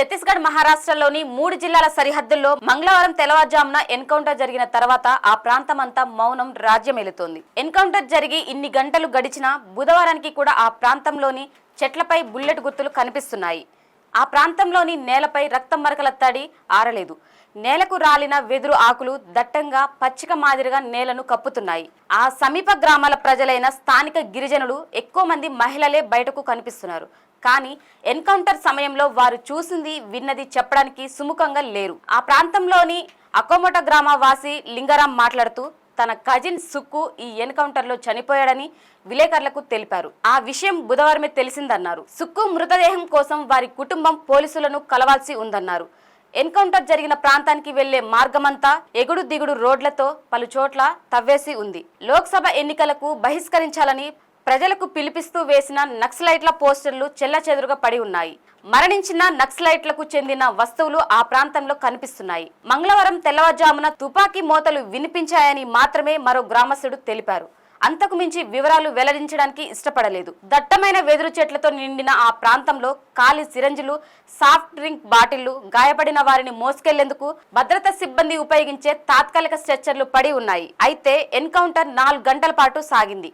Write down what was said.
ఛత్తీస్గఢ్ మహారాష్ట్రలోని మూడు జిల్లాల సరిహద్దుల్లో మంగళవారం తెల్లవారుజామున ఎన్కౌంటర్ జరిగిన తర్వాత ఆ ప్రాంతమంతా మౌనం రాజ్యమేలుతోంది. ఎన్కౌంటర్ జరిగి ఇన్ని గంటలు గడిచినా బుధవారానికి కూడా ఆ ప్రాంతంలోని చెట్లపై బుల్లెట్ గుర్తులు కనిపిస్తున్నాయి. ఆ ప్రాంతంలోని నేలపై రక్తం మరకల తడి ఆరలేదు. నేలకు రాలిన వెదురు ఆకులు దట్టంగా పచ్చిక మాదిరిగా నేలను కప్పుతున్నాయి. ఆ సమీప గ్రామాల ప్రజలైన స్థానిక గిరిజనులు ఎక్కువ మంది మహిళలే బయటకు కనిపిస్తున్నారు. కానీ ఎన్కౌంటర్ సమయంలో వారు చూసింది విన్నది చెప్పడానికి సుముఖంగా లేరు. ఆ ప్రాంతంలోని అకోమట గ్రామ వాసి లింగారాం మాట్లాడుతూ తన కజిన్ సుక్కు ఈ ఎన్కౌంటర్లో చనిపోయాడని విలేకరులకు తెలిపారు. ఆ విషయం బుధవారమే తెలిసిందన్నారు. సుక్కు మృతదేహం కోసం వారి కుటుంబం పోలీసులను కలవాల్సి ఉందన్నారు. ఎన్కౌంటర్ జరిగిన ప్రాంతానికి వెళ్ళే మార్గమంతా ఎగుడు దిగుడు రోడ్లతో పలు చోట్ల తవ్వేసి ఉంది. లోక్సభ ఎన్నికలకు బహిష్కరించాలని ప్రజలకు పిలిపిస్తూ వేసిన నక్సలైట్ల పోస్టర్లు చెల్లచెదురుగా పడి ఉన్నాయి. మరణించిన నక్సలైట్లకు చెందిన వస్తువులు ఆ ప్రాంతంలో కనిపిస్తున్నాయి. మంగళవారం తెల్లవారుజామున తుపాకీ మోతలు వినిపించాయని మాత్రమే మరో గ్రామస్తుడు తెలిపారు. అంతకు మించి వివరాలు వెల్లడించడానికి ఇష్టపడలేదు. దట్టమైన వెదురు చెట్లతో నిండిన ఆ ప్రాంతంలో ఖాళీ సిరంజులు సాఫ్ట్ డ్రింక్ బాటిళ్ళు గాయపడిన వారిని మోసుకెళ్ళేందుకు భద్రతా సిబ్బంది ఉపయోగించే తాత్కాలిక స్ట్రెచ్చర్లు పడి ఉన్నాయి. అయితే ఎన్కౌంటర్ నాలుగు గంటల పాటు సాగింది.